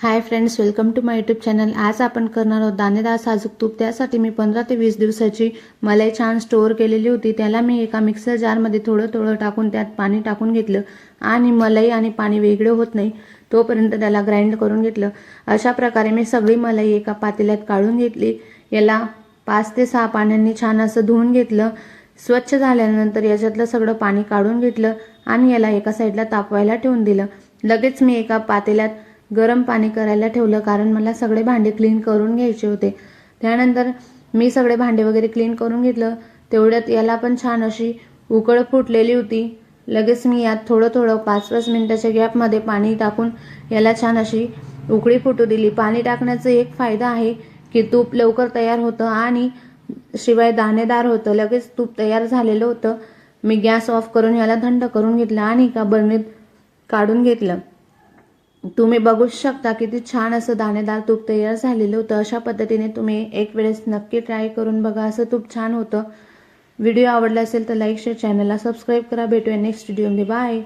Hi friends welcome to my YouTube channel आज आपण करणार आहोत दाणेदार साजूक तूप. त्यासाठी मी पंधरा ते वीस दिवसाची मलाई छान स्टोअर केलेली होती. त्याला मी एका मिक्सर जारमध्ये थोडं थोडं टाकून त्यात पाणी टाकून घेतलं. आणि मलाई आणि पाणी वेगळं होत नाही तोपर्यंत त्याला ग्राइंड करून घेतलं. अशा प्रकारे मी सगळी मलाई एका पातेल्यात काढून घेतली. याला पाच ते सहा पाण्यांनी छान असं धुवून घेतलं. स्वच्छ झाल्यानंतर याच्यातलं सगळं पाणी काढून घेतलं. आणि याला एका साईडला तापवायला ठेवून दिलं. लगेच मी एका पातेल्यात गरम पाणी करायला ठेवलं. कारण मला सगळे भांडे क्लीन करून घ्यायचे होते. त्यानंतर मी सगळे भांडे वगैरे क्लीन करून घेतलं. तेवढ्यात याला पण छान अशी उकळ फुटलेली होती. लगेच मी यात थोडं थोडं पाच पाच मिनटाच्या गॅपमध्ये पाणी टाकून याला छान अशी उकळी फुटू दिली. पाणी टाकण्याचा एक फायदा आहे की तूप लवकर तयार होतं आणि शिवाय दाणेदार होतं. लगेच तूप तयार झालेलं होतं. मी गॅस ऑफ करून याला थंड करून घेतलं आणि का बरणीत काढून घेतलं. तुम्ही बघू शकता किती छान असं दाणेदार तूप तयार झालेलं होतं. अशा पद्धतीने तुम्ही एक वेळेस नक्की ट्राय करून बघा. असं तूप छान होतं. व्हिडिओ आवडला असेल तर लाईक शेअर चॅनलला सबस्क्राईब करा. भेटूया नेक्स्ट व्हिडिओमध्ये बाय